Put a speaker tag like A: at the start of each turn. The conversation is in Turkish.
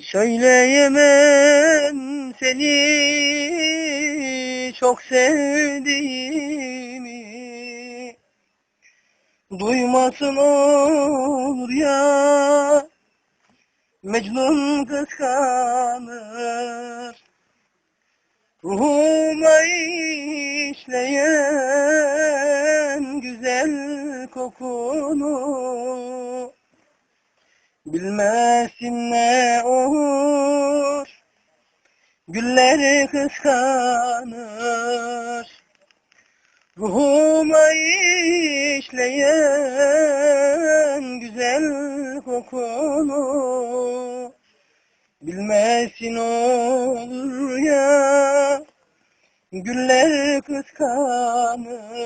A: Söyleyemem seni çok sevdiğimi. Duymasın olur ya Mecnun kıskanır. Ruhuma işleyen güzel kokunu Bilmezsin ne olur Güller kıskanır. Ruhuma işleyen güzel kokunu Bilmezsin olur ya Güller kıskanır